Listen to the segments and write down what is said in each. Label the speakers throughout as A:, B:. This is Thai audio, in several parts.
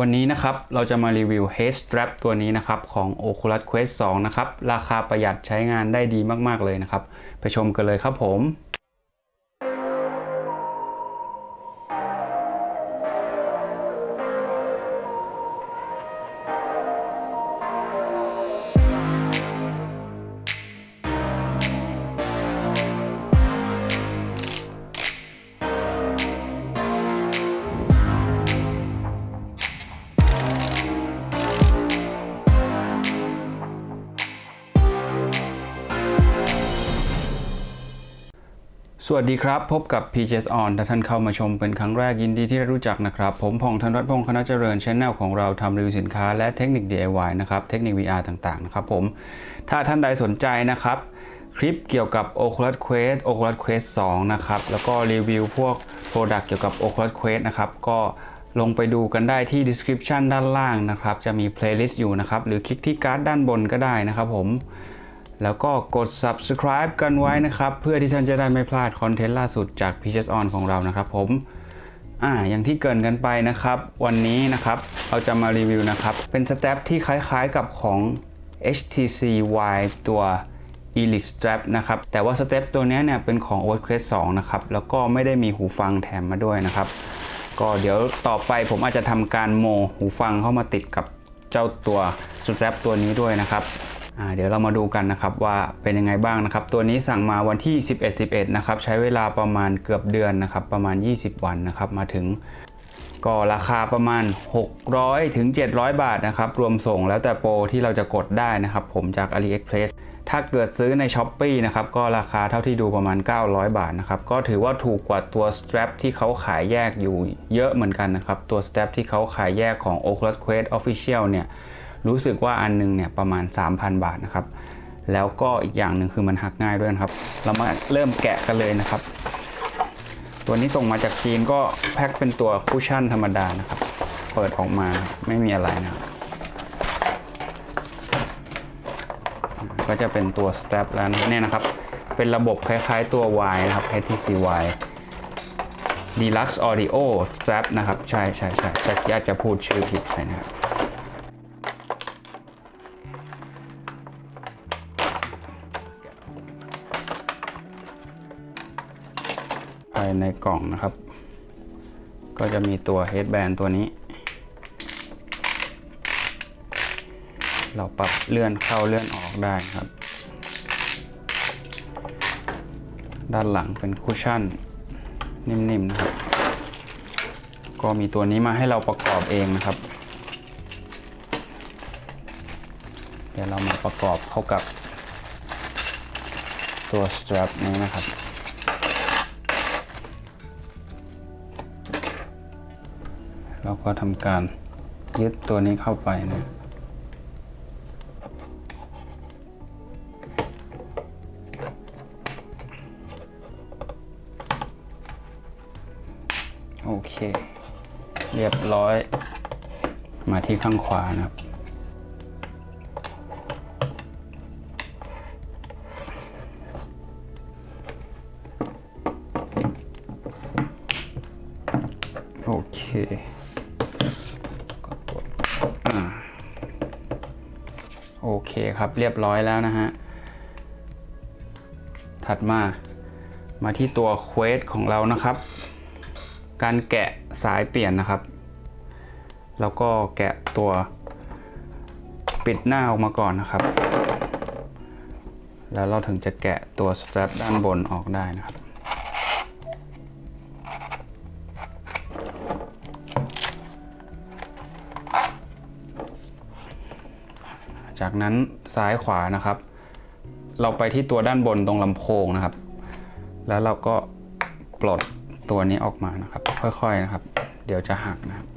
A: วันนี้นะครับเราจะมารีวิว Head Strap ตัวนี้นะครับของ Oculus Quest 2 นะครับ ราคาประหยัดใช้งานได้ดีมาก ๆ เลยนะครับ ไปชมกันเลยครับผม สวัสดีครับ พบกับ PJS On ถ้าท่านเข้ามาชมเป็นครั้งแรกยินดีที่ได้รู้จักนะครับ ผมพงษ์ธนรัตน์พงษ์คณะเจริญชแนลของเราทำรีวิวสินค้าและเทคนิค DIY นะครับ เทคนิค VR ต่างๆ นะครับผม ถ้าท่านใดสนใจนะครับ คลิปเกี่ยวกับ Oculus Quest Oculus Quest 2 นะครับ แล้วก็รีวิวพวก Product เกี่ยวกับ Oculus Quest นะครับ ก็ลงไปดูกันได้ที่ description ด้านล่างนะครับ จะมี playlist อยู่นะครับ หรือคลิกที่การ์ดด้านบนก็ได้นะครับผม แล้วก็กด subscribe กันไว้นะครับ เพื่อที่ท่านจะได้ไม่พลาดคอนเทนต์ล่าสุดจาก p h s On ของเรานะครับผมอ่าอย่างที่เกินกันไปนะครับ วันนี้นะครับเราจะมารีวิวนะครับ เป็นสเต็ปที่คล้ายๆกับของ HTC Y ตัว Elite Strap นะครับ แต่ว่าสเต็ปตัวนี้เนี่ยเป็นของ Oculus 2นะครับ แล้วก็ไม่ได้มีหูฟังแถมมาด้วยนะครับ ก็เดี๋ยวต่อไปผมอาจจะทำการโมหูฟังเข้ามาติดกับเจ้าตัวสแตรปตัวนี้ด้วยนะครับ เดี๋ยวเรามาดูกันนะครับว่าเป็นยังไงบ้างนะครับ ตัวนี้สั่งมาวันที่ 11 11 นะครับ ใช้เวลาประมาณเกือบเดือนนะครับ ประมาณ 20 วันนะครับ มาถึงก็ราคาประมาณ 600 ถึง 700 บาทนะครับ รวมส่งแล้วแต่โปรที่เราจะกดได้นะครับ ผมจาก AliExpress ถ้าเกิดซื้อใน s h อ p e e นะครับ ก็ราคาเท่าที่ดูประมาณ 900 บาทนะครับ ก็ถือว่าถูกกว่าตัว strap ที่เขาขายแยกอยู่เยอะเหมือนกันนะครับ ตัว strap ที่เขาขายแยกของ Oculus Quest Official เนี่ย รู้สึกว่าอันหนึงเนี่ยประมาณ 3,000 บาทนะครับ แล้วก็อีกอย่างหนึ่งคือมันหักง่ายด้วยนะครับ เรามาเริ่มแกะกันเลยนะครับ ตัวนี้ส่งมาจากจีนก็แพ็คเป็นตัวคุชชั่นธรรมดานะครับ เปิดออกมาไม่มีอะไรนะครับก็จะเป็นตัวสแตปแล้วนะเนี่ยนะครับ เป็นระบบคล้ายๆตัว Y นะครับ HTC Y Deluxe Audio Strap นะครับ ใช่ใช่ใช่แต่อาจจะพูดชื่อผิดไปนะครับ ในกล่องนะครับ ก็จะมีตัว headband ตัวนี้ เราปรับเลื่อนเข้าเลื่อนออกได้ครับ ด้านหลังเป็นคุชชั่น นิ่มๆนะครับ ก็มีตัวนี้มาให้เราประกอบเองนะครับ เดี๋ยวเรามาประกอบเข้ากับตัว strap นี้นะครับ เราก็ทำการยึดตัวนี้เข้าไปนะโอเค เรียบร้อย มาที่ข้างขวานะครับโอเค โอ เคครับเรียบร้อยแล้วนะฮะ ถัดมามาที่ตัวเควสของเรานะครับ การแกะสายเปลี่ยนนะครับ แล้วก็แกะตัวปิดหน้าออกมาก่อนนะครับ แล้วเราถึงจะแกะตัวสแตรปด้านบนออกได้นะครับ จากนั้นซ้ายขวานะครับ เราไปที่ตัวด้านบนตรงลำโพงนะครับ แล้วเราก็ปลดตัวนี้ออกมานะครับ ค่อยๆนะครับ เดี๋ยวจะหักนะครับ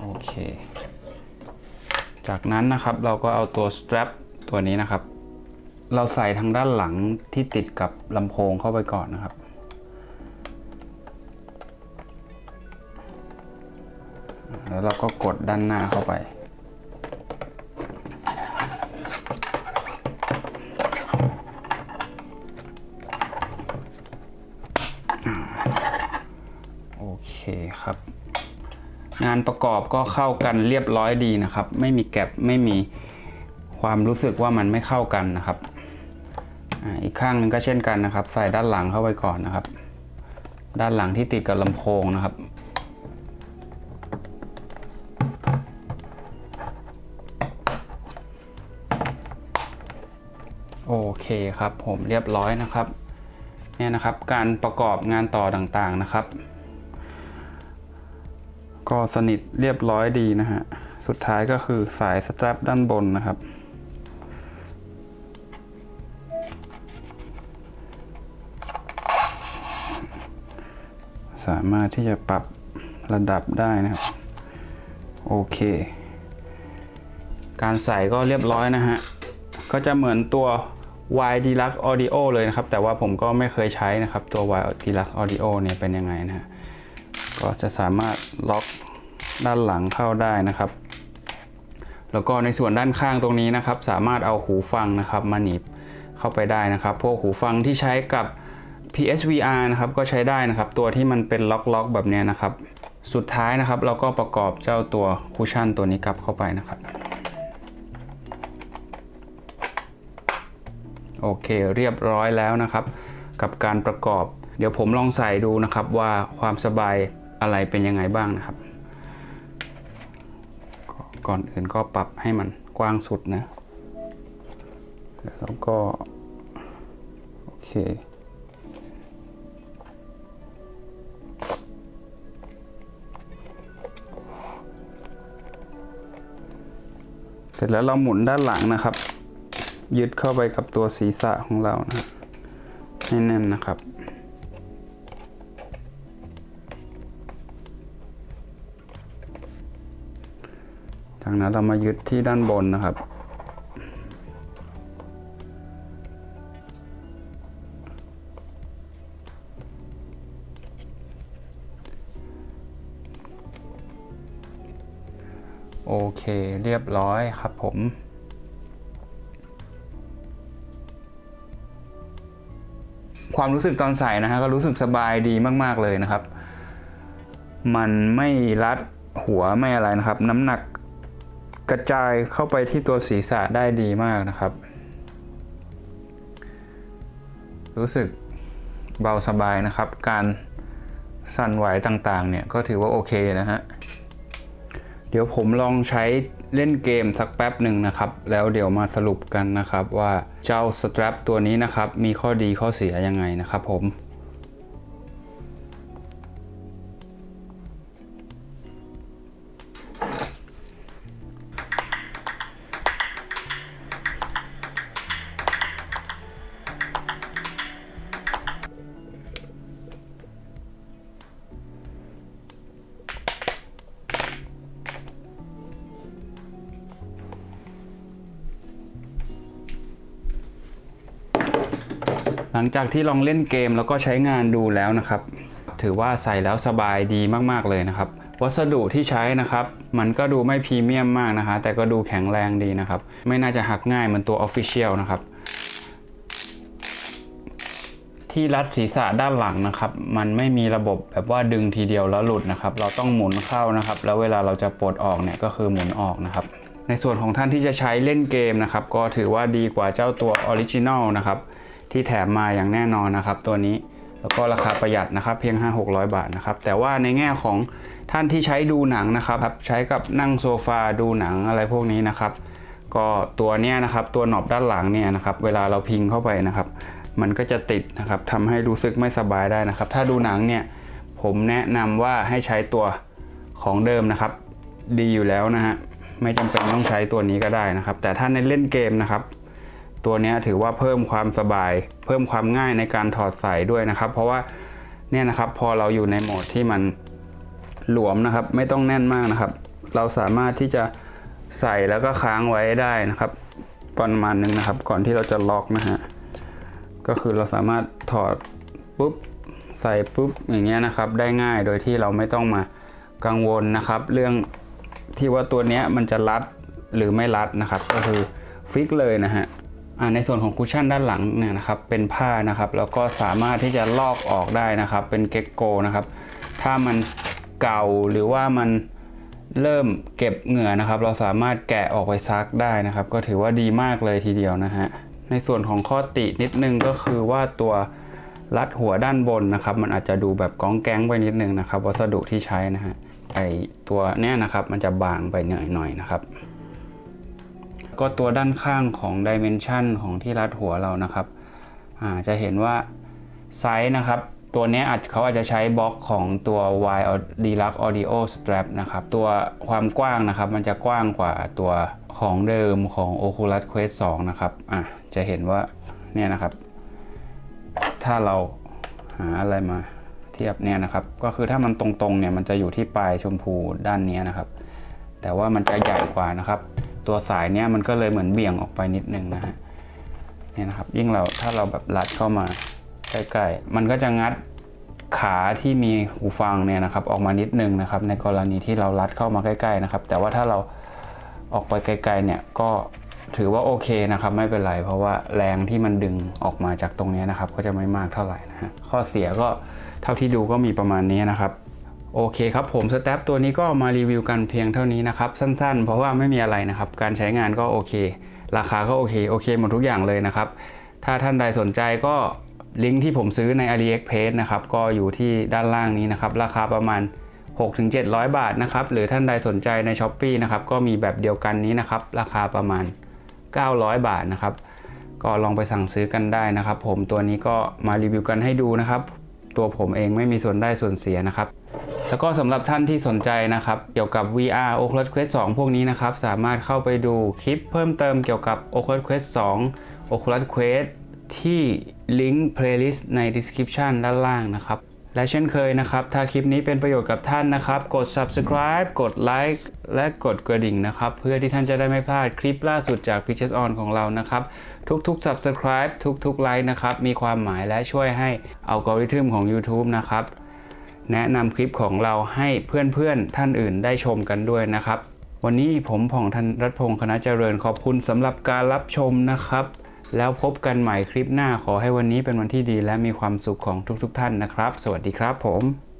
A: โอเค จากนั้นนะครับเราก็เอาตัว strap ตัวนี้นะครับ เราใส่ทางด้านหลังที่ติดกับลำโพงเข้าไปก่อนนะครับ แล้วเราก็กดด้านหน้าเข้าไป โอเคครับ งานประกอบก็เข้ากันเรียบร้อยดีนะครับ ไม่มีแกลบไม่มีความรู้สึกว่ามันไม่เข้ากันนะครับอีกข้างนึงก็เช่นกันนะครับ ใส่ด้านหลังเข้าไปก่อนนะครับ ด้านหลังที่ติดกับลำโพงนะครับ เคครับผมเรียบร้อยนะครับเนี่ยนะครับการประกอบงานต่อต่างๆนะครับ ก็สนิทเรียบร้อยดีนะฮะสุดท้ายก็คือสายสตรัปด้านบนนะครับสามารถที่จะปรับระดับได้นะครับ โอเค การใส่ก็เรียบร้อยนะฮะ ก็จะเหมือนตัว Y Deluxe Audio เลยนะครับ แต่ว่าผมก็ไม่เคยใช้นะครับ ตัว Y Deluxe Audio เนี่ยเป็นยังไงนะฮะก็จะสามารถล็อกด้านหลังเข้าได้นะครับ แล้วก็ในส่วนด้านข้างตรงนี้นะครับ สามารถเอาหูฟังนะครับ มาหนีบเข้าไปได้นะครับ พวกหูฟังที่ใช้กับ PSVR นะครับก็ใช้ได้นะครับ ตัวที่มันเป็นล็อกๆแบบนี้นะครับ สุดท้ายนะครับ เราก็ประกอบเจ้าตัวคูชั่นตัวนี้กลับเข้าไปนะครับ โอเคเรียบร้อยแล้วนะครับ กับการประกอบ เดี๋ยวผมลองใส่ดูนะครับว่าความสบายอะไรเป็นยังไงบ้างนะครับก,ก่อนอื่นก็ปรับให้มันกว้างสุดนะแล้วก็ โอเคเสร็จแล้วเราหมุนด้านหลังนะครับ ยึดเข้าไปกับตัวศีรษะของเรานะให้แน่นนะครับ จากนั้นเรามายึดที่ด้านบนนะครับ โอเคเรียบร้อยครับผม ความรู้สึกตอนใส่นะฮะก็รู้สึกสบายดีมากๆเลยนะครับ มันไม่รัดหัวไม่อะไรนะครับ น้ำหนักกระจายเข้าไปที่ตัวศีรษะได้ดีมากนะครับ รู้สึกเบาสบายนะครับ การสั่นไหวต่างๆเนี่ยก็ถือว่าโอเคนะฮะ เดี๋ยวผมลองใช้เล่นเกมสักแป๊บหนึ่งนะครับ แล้วเดี๋ยวมาสรุปกันนะครับว่าเจ้าสตรัปตัวนี้นะครับ มีข้อดีข้อเสียยังไงนะครับผม หลังจากที่ลองเล่นเกมแล้วก็ใช้งานดูแล้วนะครับ ถือว่าใส่แล้วสบายดีมากๆเลยนะครับ วัสดุที่ใช้นะครับ มันก็ดูไม่พรีเมียมมากนะคะแต่ก็ดูแข็งแรงดีนะครับ ไม่น่าจะหักง่ายเหมือนตัว Official นะครับที่รัดศีรษะด้านหลังนะครับ มันไม่มีระบบแบบว่าดึงทีเดียวแล้วหลุดนะครับ เราต้องหมุนเข้านะครับ แล้วเวลาเราจะปลดออกเนี่ยก็คือหมุนออกนะครับ ในส่วนของท่านที่จะใช้เล่นเกมนะครับ ก็ถือว่าดีกว่าเจ้าตัวออริจินอลนะครับ ที่แถมมาอย่างแน่นอนนะครับ ตัวนี้แล้วก็ราคาประหยัดนะครับเพียง 5-600 บาทนะครับ แต่ว่าในแง่ของท่านที่ใช้ดูหนังนะครับ ใช้กับนั่งโซฟาดูหนังอะไรพวกนี้นะครับ ก็ตัวเนี้ยนะครับตัวหนอบด้านหลังเนี่ยนะครับเวลาเราพิงเข้าไปนะครับ มันก็จะติดนะครับทำให้รู้สึกไม่สบายได้นะครับ ถ้าดูหนังเนี่ยผมแนะนำว่าให้ใช้ตัวของเดิมนะครับ ดีอยู่แล้วนะฮะไม่จำเป็นต้องใช้ตัวนี้ก็ได้นะครับ แต่ถ้าในเล่นเกมนะครับ ตัวนี้ถือว่าเพิ่มความสบาย เพิ่มความง่ายในการถอดใส่ด้วยนะครับ เพราะว่าเนี่ยนะครับพอเราอยู่ในโหมดที่มันหลวมนะครับ ไม่ต้องแน่นมากนะครับ เราสามารถที่จะใส่แล้วก็ค้างไว้ได้นะครับประมาณหนึงนะครับ ก่อนที่เราจะล็อกนะฮะก็คือเราสามารถถอดปุ๊บใส่ปุ๊บอย่างเงี้ยนะครับ ได้ง่ายโดยที่เราไม่ต้องมากังวลนะครับ เรื่องที่ว่าตัวเนี้ยมันจะรัดหรือไม่รัดนะครับ ก็คือฟิกเลยนะฮะ ในส่วนของคุชชั่นด้านหลังเนี่ยนะครับเป็นผ้านะครับ แล้วก็สามารถที่จะลอกออกได้นะครับ เป็นเก็กโกนะครับ ถ้ามันเก่าหรือว่ามันเริ่มเก็บเหงื่อนะครับ เราสามารถแกะออกไปซักได้นะครับ ก็ถือว่าดีมากเลยทีเดียวนะฮะในส่วนของข้อตินิดนึงก็คือว่าตัวรัดหัวด้านบนนะครับ มันอาจจะดูแบบก้องแก๊งไปนิดนึงนะครับ วัสดุที่ใช้นะฮะไอตัวเนี้ยนะครับมันจะบางไปหน่อยหน่อยนะครับ ก็ตัวด้านข้างของดิเมนชันของที่รัดหัวเรานะครับจะเห็นว่าไซส์นะครับ ตัวนี้อาจเขาอาจจะใช้บล็อกของตัว Y Deluxe Audio Strap นะครับ ตัวความกว้างนะครับ มันจะกว้างกว่าตัวของเดิมของ Oculus Quest 2 นะครับอะจะเห็นว่าเนี่ยนะครับ ถ้าเราหาอะไรมาเทียบเนี่ยนะครับ ก็คือถ้ามันตรงๆเนี่ยมันจะอยู่ที่ปลายชมพูด้านนี้นะครับ แต่ว่ามันจะใหญ่กว่านะครับ ตัวสายเนี้ยมันก็เลยเหมือนเบี่ยงออกไปนิดนึงนะฮะเนี่ยนะครับยิ่งเราถ้าเราแบบรัดเข้ามาใกล้ๆมันก็จะงัดขาที่มีหูฟังเนี่ยนะครับออกมานิดนึงนะครับ ในกรณีที่เรารัดเข้ามาใกล้ ๆนะครับ แต่ว่าถ้าเราออกไปไกลๆเนี่ยก็ถือว่าโอเคนะครับ ไม่เป็นไร เพราะว่าแรงที่มันดึงออกมาจากตรงนี้นะครับ ก็จะไม่มากเท่าไหร่นะฮะข้อเสียก็เท่าที่ดูก็มีประมาณนี้นะครับ โอเคครับผมสแตปตัวนี้ก็มารีวิวกันเพียงเท่านี้นะครับ สั้นๆ เพราะว่าไม่มีอะไรนะครับ การใช้งานก็โอเค ราคาก็โอเคโอเคหมดทุกอย่างเลยนะครับ ถ้าท่านใดสนใจก็ลิงก์ที่ผมซื้อใน AliExpress นะครับ ก็อยู่ที่ด้านล่างนี้นะครับ ราคาประมาณ 6-700 บาทนะครับ หรือท่านใดสนใจใน s h อ p e e นะครับ ก็มีแบบเดียวกันนี้นะครับ ราคาประมาณ 900 บาทนะครับ ก็ลองไปสั่งซื้อกันได้นะครับ ผมตัวนี้ก็มารีวิวกันให้ดูนะครับ ตัวผมเองไม่มีส่วนได้ส่วนเสียนะครับ แล้วก็สำหรับท่านที่สนใจนะครับ เกี่ยวกับ VR Oculus Quest 2 พวกนี้นะครับ สามารถเข้าไปดูคลิปเพิ่มเติมเกี่ยวกับ Oculus Quest 2 Oculus Quest ที่ลิงก์ playlist ใน description ด้านล่างนะครับ และเช่นเคยนะครับ ถ้าคลิปนี้เป็นประโยชน์กับท่านนะครับ กด subscribe กด like และกดกระดิ่งนะครับ เพื่อที่ท่านจะได้ไม่พลาดคลิปล่าสุดจาก Pictures On ของเรานะครับ ทุกๆ subscribe ทุกๆ like นะครับ มีความหมายและช่วยให้อัลกอริทึมของ YouTube นะครับ แนะนำคลิปของเราให้เพื่อนๆท่านอื่นได้ชมกันด้วยนะครับ วันนี้ผมผ่องธนรัตพงศ์คณะเจริญขอบคุณสำหรับการรับชมนะครับ แล้วพบกันใหม่คลิปหน้าขอให้วันนี้เป็นวันที่ดีและมีความสุขของทุกๆ ท่านนะครับ สวัสดีครับผม